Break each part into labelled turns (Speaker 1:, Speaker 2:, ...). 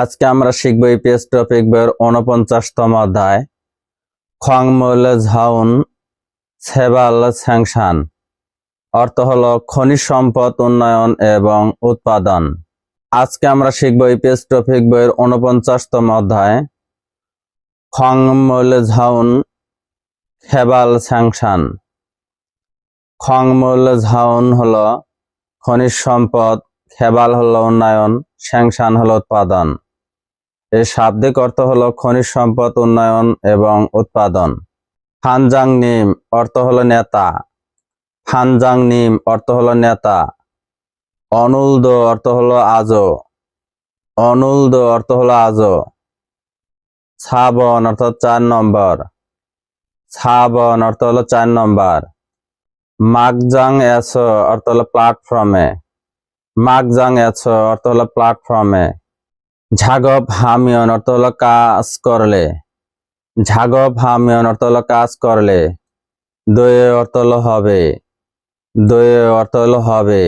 Speaker 1: আজকে আমরা শিখব ইপিএস টপিক বইয়ের উনপঞ্চাশতম অধ্যায়। খংমল ঝাউন সেবাল স্যাংশান। অর্থ হলো খনিজ সম্পদ উন্নয়ন এবং উৎপাদন। আজকে আমরা শিখব ইপিএস টপিক বইয়ের উনপঞ্চাশতম অধ্যায়। খংমল ঝাউন খেবাল স্যাংশন। খংমল ঝাউন হল খনিজ সম্পদ খেবাল হল উন্নয়ন, স্যাংশান হল উৎপাদন। এর শাব্দিক অর্থ হল খনিজ সম্পদ, উন্নয়ন এবং উৎপাদন। ফানজাং নিম অর্থ হল নেতা। ফানজাং নিম অর্থ হল নেতা। অনুলদ অর্থ হলো আজো। অনুলদ অর্থ হল আজো। ছাবন অর্থাৎ চার নম্বর। ছাবন অর্থ হলো চার নম্বর। মাগজাং এসো অর্থ হলো প্ল্যাটফর্মে মাগজাং এসো অর্থ হলো প্ল্যাটফর্মে ঝাগব হামিয়ন অর্থ কাজ করলে। ঝাগব হামিয়ন অর্থ কাজ করলে। দয়ে অর্থ হলো হবে। দয়ে অর্থ হলো হবে।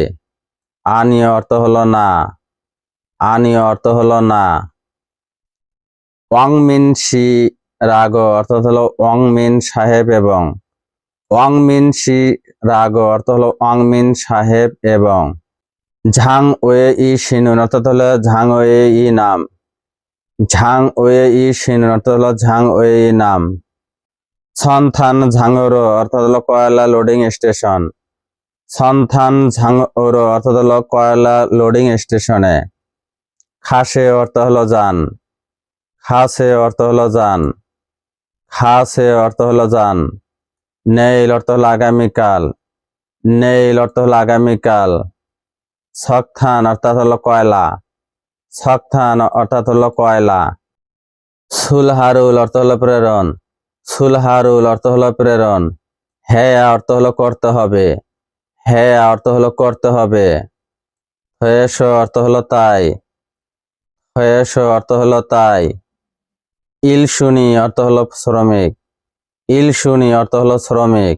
Speaker 1: আনীয় অর্থ হলো না। আনীয় অর্থ হলো না। ওয়াংমিন শি রাগ অর্থাৎ হলো ওয়াংমিন সাহেব এবং। ওয়াংমিন শি রাগ অর্থ হলো ওয়াংমিন সাহেব এবং। ঝাং ওয়ে ই শিনুন অর্থাৎ হলো ঝাং ওয়ে ই নাম। ঝাং ওয়ে ই শিনুন অর্থাৎ হলো ঝাং ওয়ে ই নাম। সন্থান ঝাঙরো অর্থাৎ হলো কয়লা লোডিং স্টেশন। সন্থান ঝাঙরো অর্থাৎ হলো কয়লা লোডিং স্টেশনে। খাসে অর্থ হলো যান। খাসে অর্থ হলো যান। খাসে অর্থ হলো যান। নেইল অর্থ হলো আগামীকাল। নেইল অর্থ হলো আগামীকাল। সকথান অর্থাৎ হলো কয়লা সকথান অর্থাৎ হলো কয়লা সুলহারুল অর্থ হলো প্রেরণ সুলহারুল অর্থ হলো প্রেরণ হ্যাঁ অর্থ হলো করতে হবে হ্যাঁ অর্থ হলো করতে হবে হয়েস অর্থ হলো তাই হয়েস অর্থ হলো তাই ইল ইলশুনি অর্থ হলো শ্রমিক ইল ইলশুনি অর্থ হলো শ্রমিক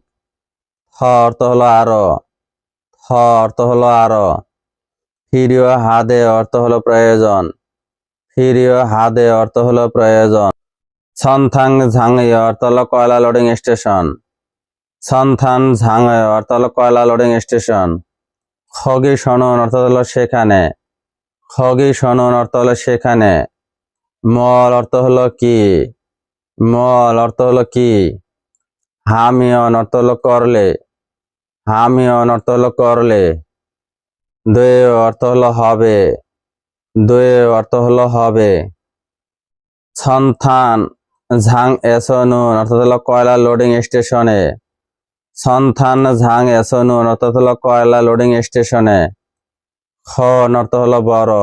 Speaker 1: হ অর্থ হলো আরও হ অর্থ হলো আরও ফিরিয় হাদে অর্থ হলো প্রয়োজন ফিরিয় হাদে অর্থ হলো প্রয়োজন সন্থাং ঝাঙ্গি অর্থ হলো কয়লা লোডিং স্টেশন সন্থান ঝাঙ্গি অর্থ হলো কয়লা লোডিং স্টেশন খগি সনন অর্থ হলো সেখানে খগি সনন অর্থ হলো সেখানে মল অর্থ হলো কি মল অর্থ হলো কি হামিয়ন অর্থ হলো করলে হামিয়ন অর্থ হলো করলে দয়ে অর্থ হলো হবে। দয়ে অর্থ হলো হবে। সন্থান ঝাং এসনুন অর্থাৎ হলো কয়লা লোডিং স্টেশনে সন্থান ঝাং এসনুন অর্থাৎ হলো কয়লা লোডিং স্টেশনে খন অর্থ হলো বড়।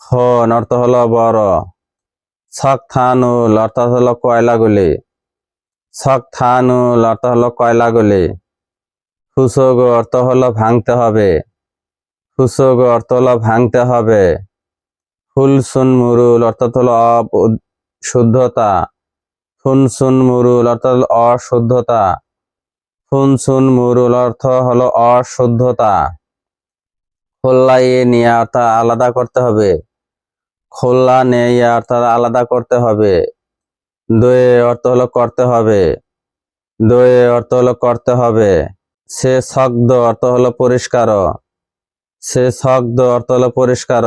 Speaker 1: খন অর্থ হলো বড়। সকথানুল অর্থাৎ হলো কয়লাগুলি। সকথানুল অর্থ হলো কয়লাগুলি। ফুসগ অর্থ হলো ভাঙতে হবে। ফুসগ অর্থ হলো ভাঙতে হবে। ফুলসুন মুরুল অর্থাৎ হলো শুদ্ধতা। ফুনসুন মুরুল অর্থাৎ অশুদ্ধতা। ফুনসুন মুরুল অর্থ হলো অশুদ্ধতা। খোল্লাইয়ে নিয়ে অর্থাৎ আলাদা করতে হবে। খোল্লা নেই অর্থাৎ আলাদা করতে হবে। দয়ে অর্থ হলো করতে হবে। দয়ে অর্থ হলো করতে হবে। সে শব্দ অর্থ হলো পরিষ্কার। সে শব্দ অর্থ হলো পরিষ্কার।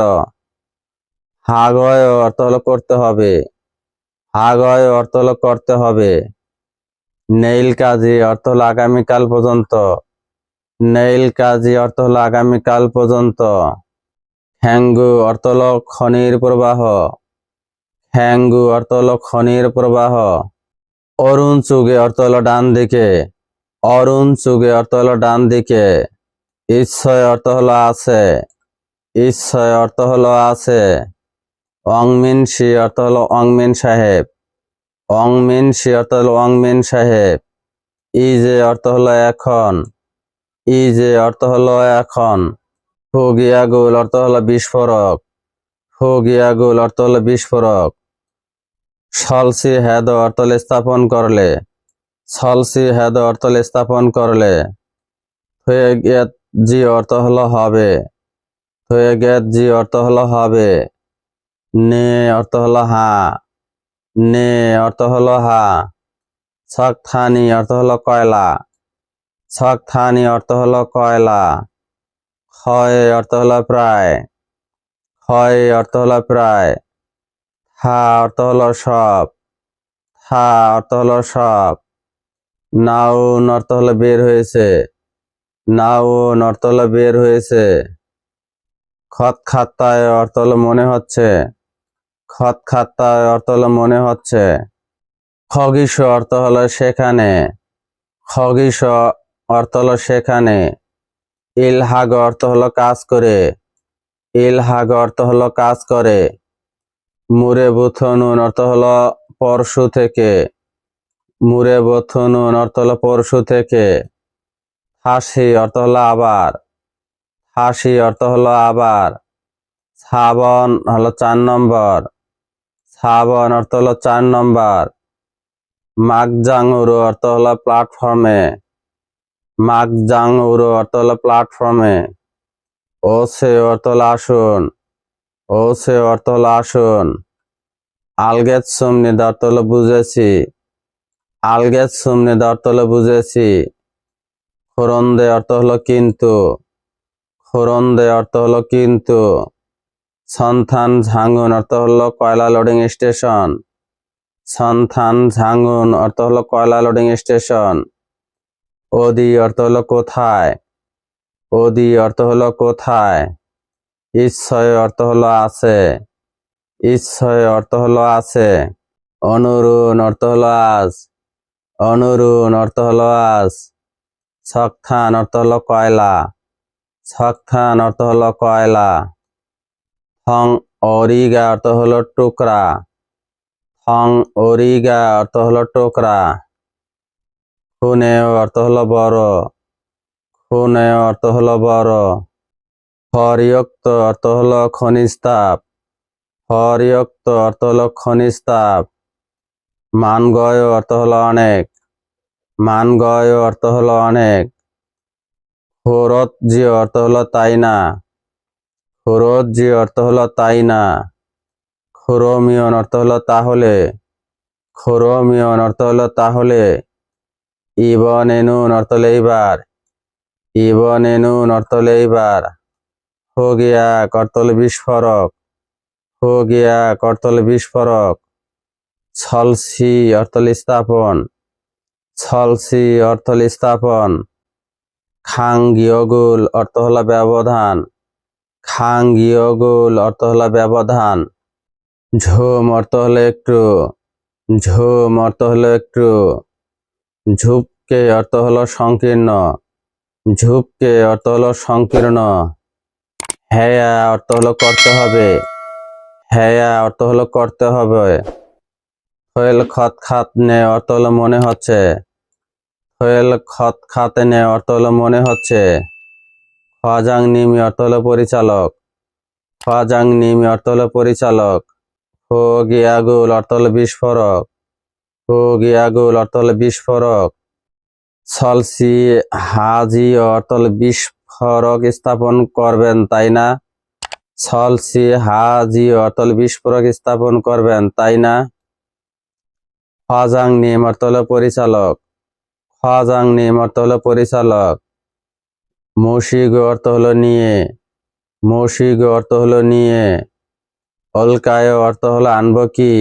Speaker 1: হাগয় অর্থ হলো করতে হবে। হাগয় অর্থ হলো করতে হবে। নেইল কাজী অর্থ হলো আগামীকাল পর্যন্ত। নেইল কাজী অর্থ হলো আগামীকাল পর্যন্ত। হ্যাঙ্গু অর্থ হলো খনির প্রবাহ। হ্যাঙ্গু অর্থ হলো খনির প্রবাহ। অরুণ চুগে অর্থ হলো ডান দিকে অরুণ চুগে অর্থ হলো ডান দিকে ঈশ্বয় অর্থ হলো আছে ঈশ্বয় অর্থ হলো আছে অংমিন শি অর্থ হলো অংমিন সাহেব অংমিন শি অর্থ হলো অংমিন সাহেব ইজে অর্থ হলো এখন ইজে অর্থ হলো এখন ফুগিয়াগুল অর্থ হলো বিস্ফোরক ফুগিয়াগুল অর্থ হলো বিস্ফোরক সলসি হেদ অর্থ স্থাপন করলে সলসি হেদ অর্থ স্থাপন করলে হয়ে জি অর্থ হলো হবে হয়ে গেত জি অর্থ হলো হবে নে অর্থ হলো হা নে অর্থ হলো হা ছকথানি অর্থ হলো কয়লা ছকথানি অর্থ হলো কয়লা ক্ষয় অর্থ হলো প্রায় ক্ষয় অর্থ হলো প্রায় থা অর্থ হলো সব থা অর্থ হলো সব নাউন অর্থ হলো বের হয়েছে নাউন অর্থ হলো বের হয়েছে। খত খাতায় অর্থ হলো মনে হচ্ছে। খত খাতায় অর্থ হলো মনে হচ্ছে। খগিস অর্থ হলো সেখানে। খগিস অর্থ হলো সেখানে। ইলহাগ অর্থ হলো কাজ করে। ইলহাগ অর্থ হলো কাজ করে। মুরে বুথনুন অর্থ হলো পরশু থেকে। মুরে বুথনুন অর্থ হলো পরশু থেকে। হাসি অর্থ হলো আবার। হাসি অর্থ হলো আবার। শ্রাবণ হলো চার নম্বর। শ্রাবণ অর্থ হলো চার নম্বর। মাগজাংউরু অর্থ হলো প্ল্যাটফর্মে মাগজাংউরু অর্থ হলো প্ল্যাটফর্মে ও সে অর্থ হলো আসুন। ও সে অর্থ হলো আসুন। আলগেত সুমনি হলো বুঝেছি। আলগেত সুমনি অর্থ হলো বুঝেছি খোরন্দে অর্থ হলো কিন্তু খোরন্দে অর্থ হলো কিন্তু সন্থান ঝাঙ্গুন অর্থ হলো কয়লা লোডিং স্টেশন সন্থান ঝাঙ্গুন অর্থ হলো কয়লা লোডিং স্টেশন ওদি অর্থ হলো কোথায় ওদি অর্থ হলো কোথায় ঈশ্বয় অর্থ হলো আছে ঈশ্বয় অর্থ হলো আছে অনুরুণ অর্থ হলো আজ অনুরুণ অর্থ হলো আজ ছকথান অর্থ হলো কয়লা। ছকথান অর্থ হলো কয়লা। থং অরিগা অর্থ হলো টুকরা। থং অরিগা অর্থ হলো টুকরা। খুনে অর্থ হলো বড়। খুনে অর্থ হলো বড়। হরিয়ক্ত অর্থ হলো খনিজ তাপ হরিয়ক্ত অর্থ হলো খনিজ তাপ মানগয় অর্থ হলো অনেক। মানগয় অর্থ হলো অনেক খরত জি অর্থ হলো তাই না খরত জি অর্থ হলো তাই না খরমিয়ন অর্থ হলো তাহলে খরমিয়ন অর্থ হলো তাহলে ইবন এনুন অর্থ হলো এইবার ইবন এনুন অর্থ হলো এইবার হো গিয়া করতল বিস্ফোরক হো গিয়া করতল বিস্ফোরক ছলসি অর্থল স্থাপন ছলসি অর্থল স্থাপন। খাং গিয়গুল অর্থ হলো ব্যবধান। খাং গিয়গুল অর্থ হলো ব্যবধান। ঝুম অর্থ হলো একটু। ঝুম অর্থ হলো একটু। ঝুপকে অর্থ হলো সংকীর্ণ। ঝুপকে অর্থ হলো সংকীর্ণ। হ্যায়া অর্থ হলো করতে হবে। হ্যায়া অর্থ হলো করতে হবে। খত খাত নে অর্থ হলো মনে হচ্ছে। হয়েল খত খাতে নে, অর্থ হলো মনে হচ্ছে। খোয়াজাং নিমি, অর্থ হলো পরিচালক। খোয়াজাং নিমি, অর্থ হলো পরিচালক। হো গিয়াগুল অর্থ হলো বিস্ফোরক। হো গিয়াগুল অর্থ হলো বিস্ফোরক। সলসি হাজি, অর্থ হলো বিস্ফোরক স্থাপন করবেন, তাই না? সলসি হাজি, অর্থ হলো বিস্ফোরক স্থাপন করবেন, তাই না? খাজাং নিম, অর্থ হলো পরিচালক। খাজাং নিম অর্থ হলো পরিচালক। মৌসিক অর্থ হলো নিয়ে। মৌসিক অর্থ হলো নিয়ে। অলকায় অর্থ হলো আনব কি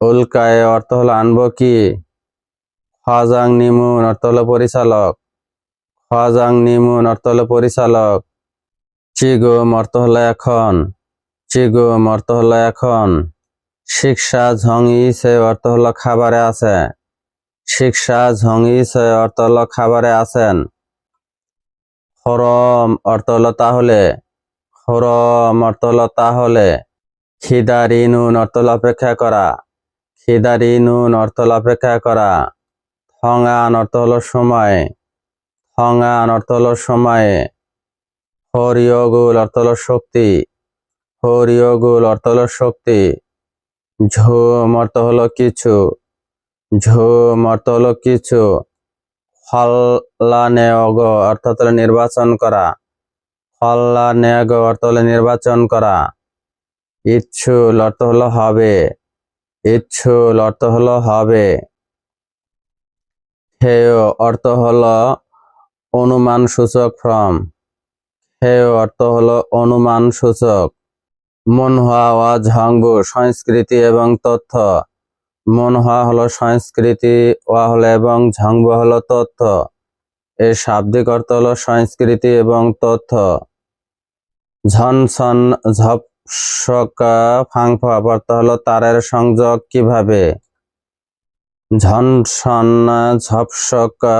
Speaker 1: উল্কায় অর্থ হলো আনব কি খাজাং নিমুন অর্থ হলো পরিচালক। খাজাং নিমুন অর্থ হলো পরিচালক। চিগুম অর্থ হলো এখন। চিগুম অর্থ হলো এখন। শিক্ষা ঝঙি সে অর্থ হলো খাবারে আছে। শিক্ষা ঝঙি সে অর্থ হলো খাবারে আছেন খরম অর্থ হলো তাহলে খরম অর্থ হলো তাহলে খিদারি নুন অর্থ হলো অপেক্ষা করা খিদারি নুন অর্থ হলো অপেক্ষা করা থঙান অর্থ হল সময় থঙান অর্থ হলো সময়ে হরিয়গুল অর্থ হলো শক্তি হরিয়গুল অর্থ হলো শক্তি ঝুম অর্থ হল কিছু ঝুম অর্থ হলো কিছু ফল্লানেয়গ অর্থাৎ হলো নির্বাচন করা। ফল্লানেয়গ অর্থ হলো নির্বাচন করা। ইচ্ছুল অর্থ হলো হবে। ইচ্ছুল অর্থ হলো হবে। হেয় অর্থ হলো অনুমান সূচক ফ্রম। হেয় অর্থ হলো অনুমান সূচক। মনহা ওয়া ঝাংবু সংস্কৃতি এবং তথ্য। মনহা হলো সংস্কৃতি ওয়া হলো এবং ঝাংবু হলো তথ্য। এর শাব্দিক অর্থ হলো সংস্কৃতি এবং তথ্য। ঝনসন ঝপসকা ফাংফাপ অর্থ হলো তারের সংযোগ কীভাবে? ঝনসন ঝপসকা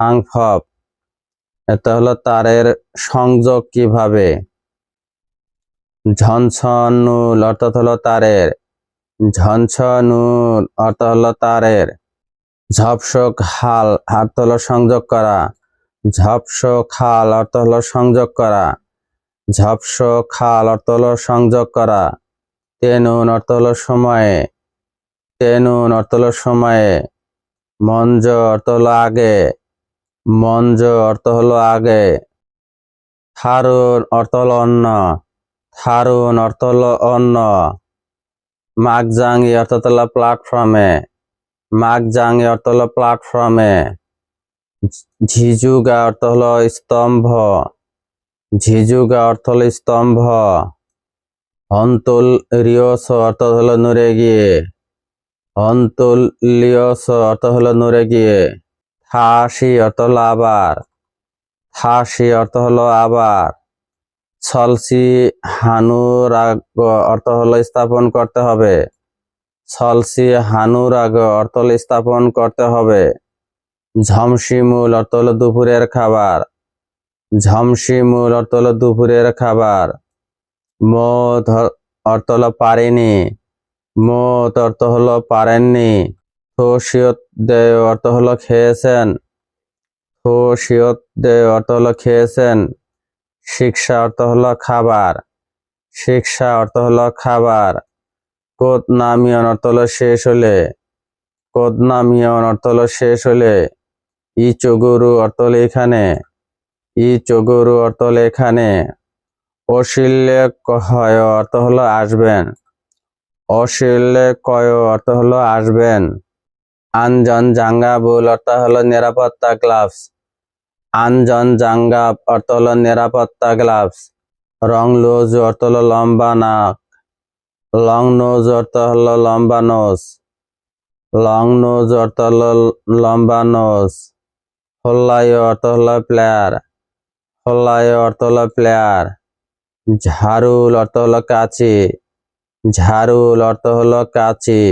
Speaker 1: ফাংফপ এটা হলো তারের সংযোগ কীভাবে? ঝনঝনুল অর্থাৎ হলো তারের। ঝনঝনুল অর্থ হলো তারের ঝপসক হাল অর্থ হলো সংযোগ করা। ঝপসক হাল অর্থ হলো সংযোগ করা। ঝপসক খাল অর্থ হলো সংযোগ করা। তেনুন অর্থ হলো সময়ে তেনুন অর্থ হলো সময়ে। মঞ্জ অর্থ হলো আগে, মঞ্জ অর্থ হলো আগে। থারুন অর্থ হলো অন্য থারুন অর্থ হলো অন্য মাগজাঙ্গি অর্থ হলো প্ল্যাটফর্মে মাগজাঙ্গি অর্থ হলো প্ল্যাটফর্মে ঝিঝুগা অর্থ হলো স্তম্ভ। ঝিঝুগা অর্থ হলো স্তম্ভ। হন্তুল রিয়স অর্থ হলো নড়ে গিয়ে। হন্তুল লিয়স অর্থ হলো নড়ে গিয়ে। থাসি অর্থ হলো আবার। থাসি অর্থ হলো আবার। সলসি হানুরাগ অর্থ হলো স্থাপন করতে হবে। সলসি হানুরাগ অর্থ হলো স্থাপন করতে হবে। ঝমসিমুল অর্থ হলো দুপুরের খাবার। ঝমসিমুল অর্থ হলো দুপুরের খাবার। মত অর্থ হলো পারেনি। মত অর্থ হলো পারেননি। থোসিয়ত দে অর্থ হলো খেয়েছেন। থোসিয়ত দে অর্থ হলো খেয়েছেন। শিক্ষা অর্থ হলো খাবার। শিক্ষা অর্থ হলো খাবার। কোদ নামিয়ন অর্থ হলো শেষ হলে। কোদ নামিয়ন অর্থ হলো শেষ হলে। ই চগুরু অর্থ হলো এখানে। ই চগুরু অর্থ হলো এখানে। অশিল্যে কয় অর্থ হলো আসবেন। অশিল্যে কয় অর্থ হলো আসবেন। আনজন জাঙ্গা বুল অর্থ হলো নিরাপত্তা গ্লাভস। আনজন জাঙ্গা অর্থ হলো নিরাপত্তা গ্লাভস। রং লোজ অর্থ হলো লম্বা নাক। লং নোজ অর্থ হলো লম্বা নোজ। লং নোজ অর্থ হলো লম্বা নোজ। হল্লাই অর্থ হলো প্লেয়ার। হল্লাই অর্থ হলো প্লেয়ার। ঝাড়ুল অর্থ হলো কাচি। ঝাড়ুল অর্থ হলো কাচি।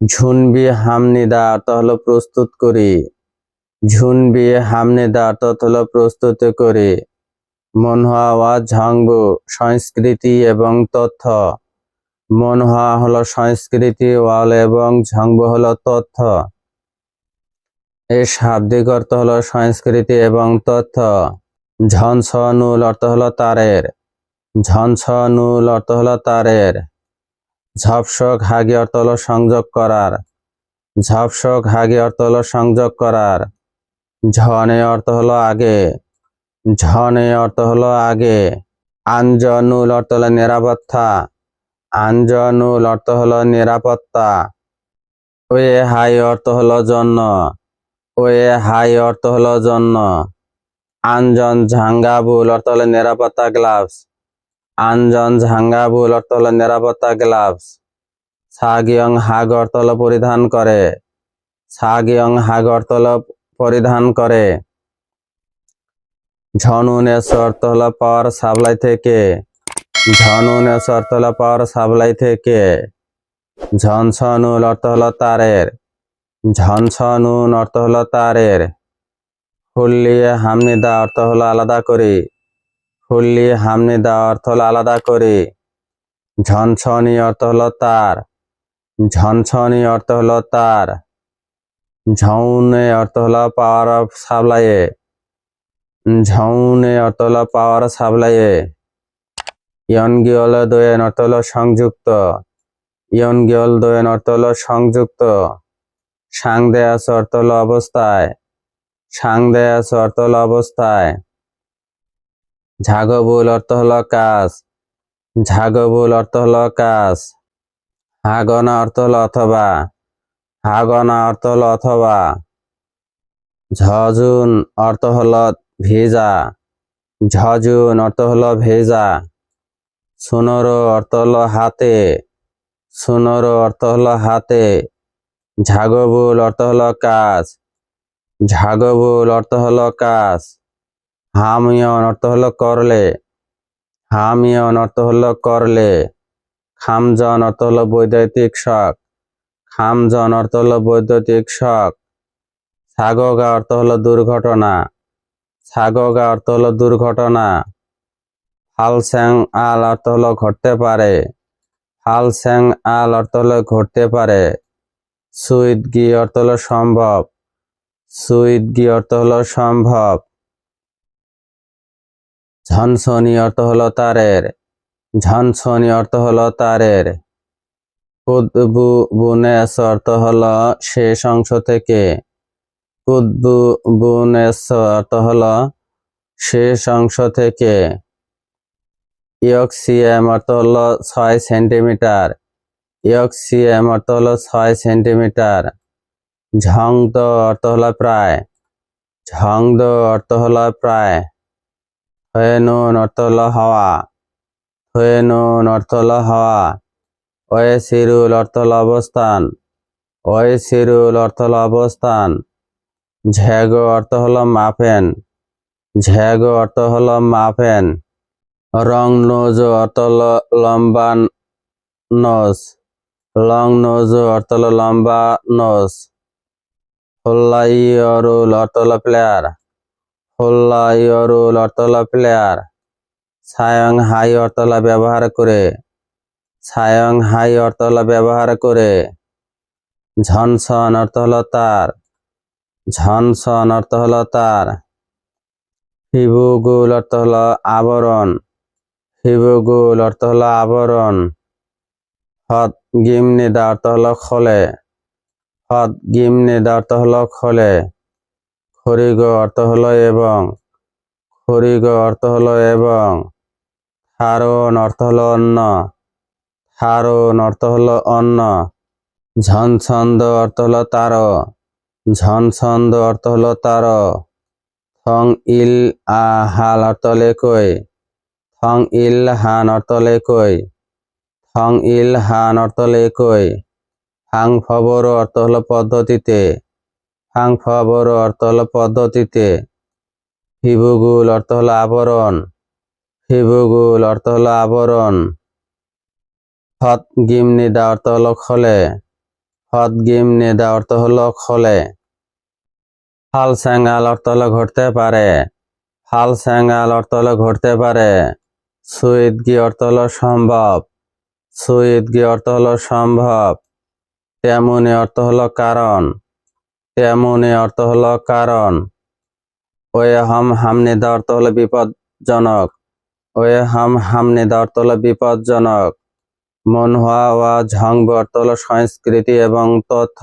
Speaker 1: ঝুনবি হামনিদা অর্থ হলো প্রস্তুত করি। ঝুনবি হামনিদা অর্থ হলো প্রস্তুত করি। মনহা ওয়া ঝাংবু সংস্কৃতি এবং তথ্য। মনহা হলো সংস্কৃতি ওয়াল এবং ঝাংবু হলো তথ্য। এর শাব্দিক অর্থ হলো সংস্কৃতি এবং তথ্য। ঝনছ নুল অর্থ হলো তারের। ঝনছ নুল অর্থ হলো তারের। ঝপসক হাগি অর্থ হলো সংযোগ করার। ঝপসক হাগি অর্থ হলো সংযোগ করার। ঝনে অর্থ হলো আগে ঝনে অর্থ হলো আগে আঞ্জনুল অর্থ হলো নিরাপত্তা আঞ্জনুল অর্থ হলো নিরাপত্তা ওয়ে হাই অর্থ হলো জন্য ওয়ে হাই অর্থ হলো জন্য আঞ্জন ঝাঙ্গাবুল অর্থ হলো নিরাপত্তা গ্লাভস আঞ্জন ঝাঙ্গাবুল অর্থ হলো নিরাপত্তা গ্লাভস সাগিয়ং হাগ অর্থ হলো পরিধান করে সাগিয়ং হাগ অর্থ হলো পরিধান করে। ঝনুনেস অর্থ হলো পাওয়ার সাপ্লাই থেকে। ঝনুনেস অর্থ হলো পাওয়ার সাপ্লাই থেকে। ঝনছনুল অর্থ হলো তারের। ঝনছনুন অর্থ হলো তারের। ফুল্লিয়ে হামনিদা অর্থ হলো আলাদা করি। ফুল্লিয়ে হামনিদা অর্থ হলো আলাদা করি। ঝনছনি অর্থ হলো তার। ঝনছনি অর্থ হলো তার। ঝৌনে অর্থ পাওয়ার অফ সাপ্লাইয়ে। ঝৌনে অর্থ হলো পাওয়ার সাপ্লাইয়ে। ইয়নগিয়ল দোয়েন অর্থ হলো সংযুক্ত। ইয়নগিয়ল দোয়েন অর্থ সংযুক্ত। সাংদেয়াস অর্থ হলো অবস্থায়। সাংদেয়াস অর্থ হলো অবস্থায়। ঝাগবুল অর্থ হলো কাজ। ঝাগবুল অর্থ হলো কাজ। হাগনা অর্থ হলো অথবা হাগনা অর্থ হলো অথবা ঝজুন অর্থ হলো ভেজা ঝজুন অর্থ হলো ভেজা সুনরো অর্থ হলো হাতে সুনরো অর্থ হলো হাতে ঝাগবুল অর্থ হলো কাজ ঝাগবুল অর্থ হলো কাজ হামিয়ন অর্থ হলো করলে হামিয়ন অর্থ হলো করলে খামজন অর্থ হলো বৈদ্যুতিক শক খামজন অর্থ হলো বৈদ্যুতিক শক। সাগগা অর্থ হলো দুর্ঘটনা। সাগগা অর্থ হলো দুর্ঘটনা। ফালস্যাং আল অর্থ হলো ঘটতে পারে। ফালস্যাং আল অর্থ হলো ঘটতে পারে। সুইদ গি অর্থ হলো সম্ভব। সুইদ গি অর্থ হলো সম্ভব। ঝনসনি অর্থ হলো তারের। ঝনসনি অর্থ হলো তারের। কুদবু বুনেস অর্থ হলো শেষ অংশ থেকে। কুদবু বুনেস অর্থ হলো শেষ অংশ থেকে। ইয়ক্সিএম অর্থ হলো ছয় সেন্টিমিটার। ইয়ক্সিএম অর্থ হলো ছয় সেন্টিমিটার। ঝংদ অর্থ হলো প্রায়। ঝংদ অর্থ হলো প্রায়। হয়েনুন অর্থ হলো হাওয়া। হয়েনুন অর্থ হলো হাওয়া। ওয়ে সিরুল অর্থ হলো অবস্থান ওয়ে সিরুল অর্থ হলো অবস্থান ঝ্যাগো অর্থ হলো মাফেন ঝ্যাগো অর্থ হলো মাফেন রং নোজ অর্থ লম্বা নোজ। লং নোজ অর্থ লম্বা নোজ। হোল্লাইয়রুল অর্থ প্লেয়ার। হোল্লাইয়রুল অর্থ প্লেয়ার। সায়ং হাই অর্থ হলো ব্যবহার করে। সায়ং হাই অর্থ হলো ব্যবহার করে। ঝনসন অর্থ হলো তার ঝনসন অর্থ হলো তার হিবুগুল অর্থ হলো আবরণ, হিবুগুল অর্থ হলো আবরণ। হদ গিমনিদা অর্থ হলো খোলে, হদ গিমনিদা অর্থ হলো খোলে। খরিগ অর্থ হলো এবং খরিগ অর্থ হলো এবং। থারণ অর্থ হলো অন্য থারণ অর্থ হলো অন্য ঝনছন্দ অর্থ হলো তার ঝনছন্দ অর্থ হলো তার থং ইল আ হাল অর্থ লেকই থং ইল হান অর্থ লেকই থং ইল হান অর্থ লেকই ফাং ফবর অর্থ হলো পদ্ধতিতে ফাং ফবর অর্থ হলো পদ্ধতিতে হিবুগুল অর্থ হলো আবরণ হিবুগুল অর্থ হলো আবরণ হত গিম নিদা অর্থ হলো খোলে হত গিম নিদা অর্থ হলো খোলে হাল স্যাঙ্গাল অর্থ হলো ঘটতে পারে হাল স্যাঙ্গাল অর্থ হলো ঘটতে পারে সুইদ গি অর্থ হলো সম্ভব সুইদ গি অর্থ হলো সম্ভব তেমনি অর্থ হলো কারণ তেমনি অর্থ হলো কারণ ওয়ে হাম হামনিদা অর্থ হলো বিপদজনক ওয়ে হাম হামনিদা অর্থ হলো বিপদজনক মনহুয়া ওয়া ঝংব অর্থ হলো সংস্কৃতি এবং তথ্য।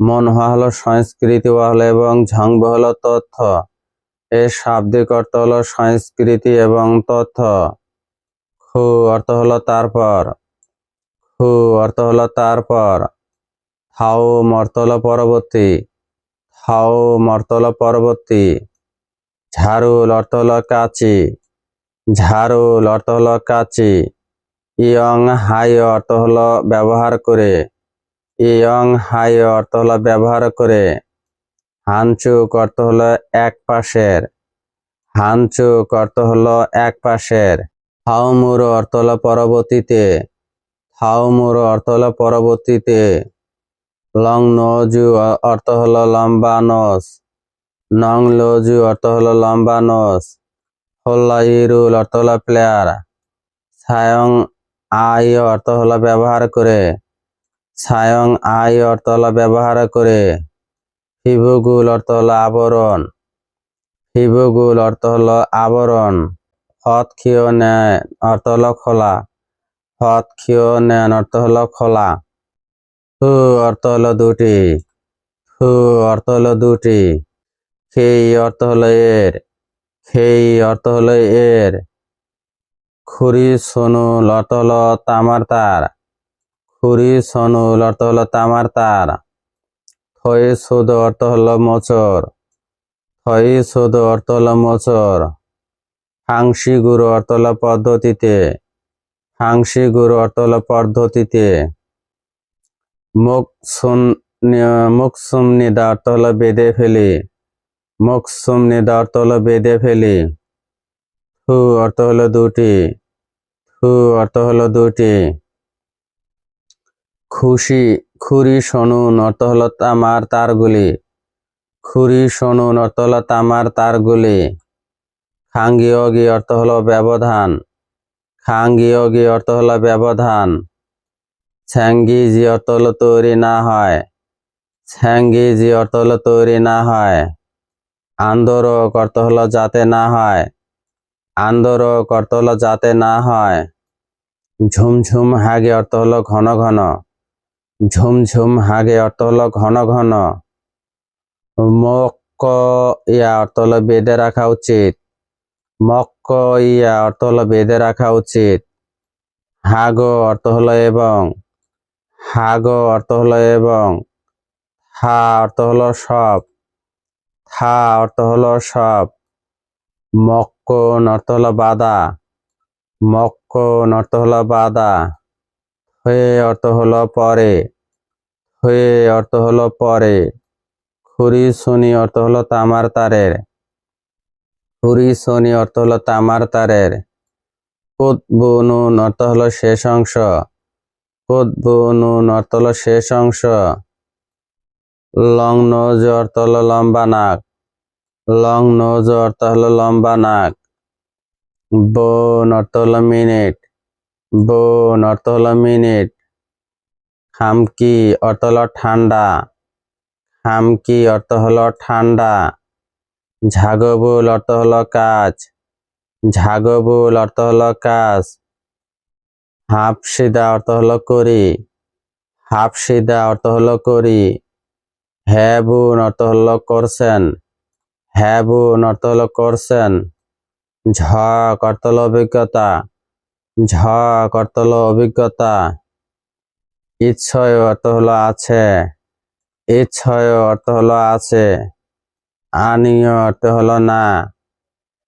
Speaker 1: মনহা হলো সংস্কৃতি হলো এবং ঝংব হলো তথ্য। এর শাব্দিক অর্থ হলো সংস্কৃতি এবং তথ্য। খু অর্থ হলো তারপর। খু অর্থ হলো তারপর। থাউম অর্থ হলো পরবর্তী। থাউম অর্থ হলো পরবর্তী। ঝাড়ুল অর্থ হলো কাচি। ঝাড়ুল অর্থ হলো কাচি। ইয়ং হাই অর্থ হলো ব্যবহার করে। ইয়ং হাই অর্থ হলো ব্যবহার করে। হানচুক অর্থ হলো এক পাশের। হানচুক অর্থ হলো এক পাশের। হাউমুর অর্থ হলো পরবর্তীতে। হাউমুর অর্থ হলো পরবর্তীতে। লং নজু অর্থ হলো লম্বা নস। নং লজু অর্থ হলো লম্বা নস। হল্লা ইরুল অর্থ হলো প্লেয়ার। সায়ং আই অর্থ হলো ব্যবহার করে সায়ং আই অর্থ হলো ব্যবহার করে হিবুগুল অর্থ হলো আবরণ হিবুগুল অর্থ হলো আবরণ হত খিও নেন অর্থ হলো খোলা হত খিও নেন অর্থ হলো খোলা হু অর্থ হলো দুটি হু অর্থ হলো দুটি খেই অর্থ হলো এর খেই অর্থ হলো এর খুরি সোনু হলো তামার তার। খুরি সোনু হলো তামার তার। থই সুদ অর্থ হল মোচর। থই সুদ অর্থ হলো মোচর। হাংসি গুরু অর্থ হলো পদ্ধতিতে। হাংসি গুরু অর্থ হলো পদ্ধতিতে। মুখ সুন মুখ সুম নিদা অর্থ হলো বেঁধে ফেলি। মুখ সুম নিদা অর্থ হলো বেঁধে ফেলি। থু অর্থ হলো দুটি, থু অর্থ হলো দুটি। খুশি, খুরি শনুন অর্থ হলো তামার তারগুলি। খুরি শনুন অর্থ হলো তামার তারগুলি। খাঙ্গিয়োগি অর্থ হলো ব্যবধান। খাঙ্গিয়োগি অর্থ হলো ব্যবধান। ছ্যাঙ্গিজি অর্থ হলো তৈরি না হয়। ছ্যাঙ্গিজি অর্থ হলো তৈরি না হয়। আন্দোরক অর্থ হলো যাতে না হয়। আন্দোরক অর্থ হলো যাতে না হয়। ঝুমঝুম হাগে অর্থ হলো ঘন। ঘন ঝুমঝুম হাগে অর্থ হলো ঘন ঘন। মক্ক ইয়া অর্থ হলো বেঁধে রাখা উচিত। মক্ক ইয়া অর্থ হলো বেঁধে রাখা উচিত। হাগো অর্থ হলো এবং। হাগো অর্থ হলো এবং। হা অর্থ হলো সব। থা অর্থ হলো সব মক্কন অর্থ হলো বাদা। মক্কন অর্থ হলো বাদা। হয়ে অর্থ হলো পরে। হয়ে অর্থ হলো পরে। খুরি শনি অর্থ হলো তামার তারের। খুরি শনি অর্থ হলো তামার তারের। কুতবুনুন অর্থ হলো শেষ অংশ। কুতবুনুন অর্থ হলো শেষ অংশ। লং নোজ অর্থ হলো লম্বা নাক। লং নোজ অর্থ হলো লম্বা নাক বোন অর্থ হলো মিনিট বোন অর্থ হলো মিনিট খামকি অর্থ হলো ঠান্ডা খামকি অর্থ হলো ঠান্ডা ঝাগবুল অর্থ হলো কাজ ঝাগবুল অর্থ হলো কাজ হাফসিদা অর্থ হলো করি হাফসিদা অর্থ হলো করি হ্যাবুন অর্থ হলো করছেন হ্যাবুন অর্থ করছেন। ঝক অর্থ হলো অভিজ্ঞতা। ঝক অর্থ হলো অভিজ্ঞতা। ইচ্ছয় অর্থ হলো আছে। ইচ্ছয় অর্থ হলো আছে। আনীয় অর্থ হলো না।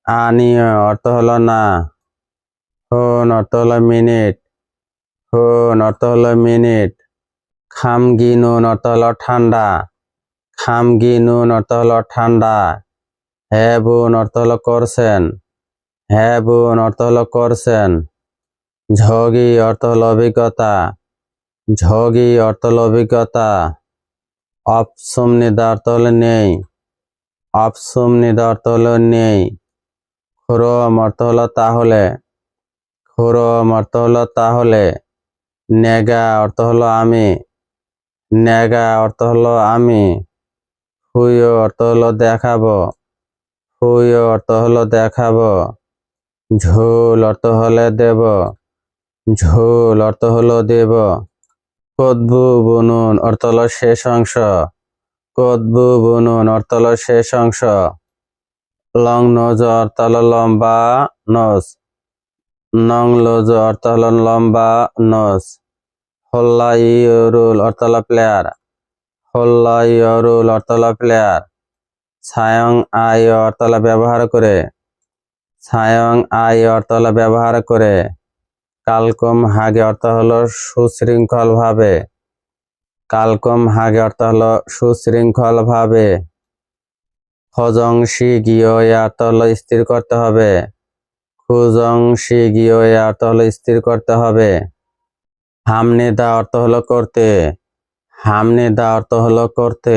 Speaker 1: আনীয় অর্থ হলো না। ফোন অর্থ হলো মিনিট। ফোন অর্থ হলো মিনিট। খামগি নুন অর্থ হলো ঠান্ডা। খামগি নুন অর্থ হলো ঠান্ডা। হ্যাঁ বোন অর্থ হলো করছেন হ্যাঁ বোন অর্থ হলো করছেন ঝগি অর্থ হলো অভিজ্ঞতা ঝগি অর্থ হলো অভিজ্ঞতা অপসম নিদা অর্থ হলো নেই অপসম নিদা অর্থ হলো নেই খোরম অর্থ হলো তাহলে খোরম অর্থ হলো তাহলে নেগা অর্থ হলো আমি নেগা অর্থ হলো আমি হুইও অর্থ হলো দেখাবো হুইও অর্থ হলো দেখাবো। ঝোল অর্থ হলে দেব। ঝোল অর্থ হলো দেব। কদবু বুনুন অর্থ হলো শেষ অংশ। কদবু বুনুন অর্থ হলো শেষ অংশ। লং নোজ অর্থ হলো লম্বা নোজ। নং লজ অর্থ হলো লম্বা নোজ। হল্লা ইউরুল অর্থ হলো প্লেয়ার। হল্লা ইউরুল অর্থ হলো প্লেয়ার। ছায়ং আই অর্থ হলো ব্যবহার করে। ছায়ং আই অর্থ হলো ব্যবহার করে। কালকম হাগে অর্থ হলো সুশৃঙ্খল ভাবে কালকম হাগে অর্থ হলো সুশৃঙ্খল ভাবে হজং শি গিয়ে অর্থ হলো স্থির করতে হবে। খুজং শি গিয়ে অর্থ হলো স্থির করতে হবে। হামনে দা অর্থ হলো করতে। হামনে দা অর্থ হলো করতে।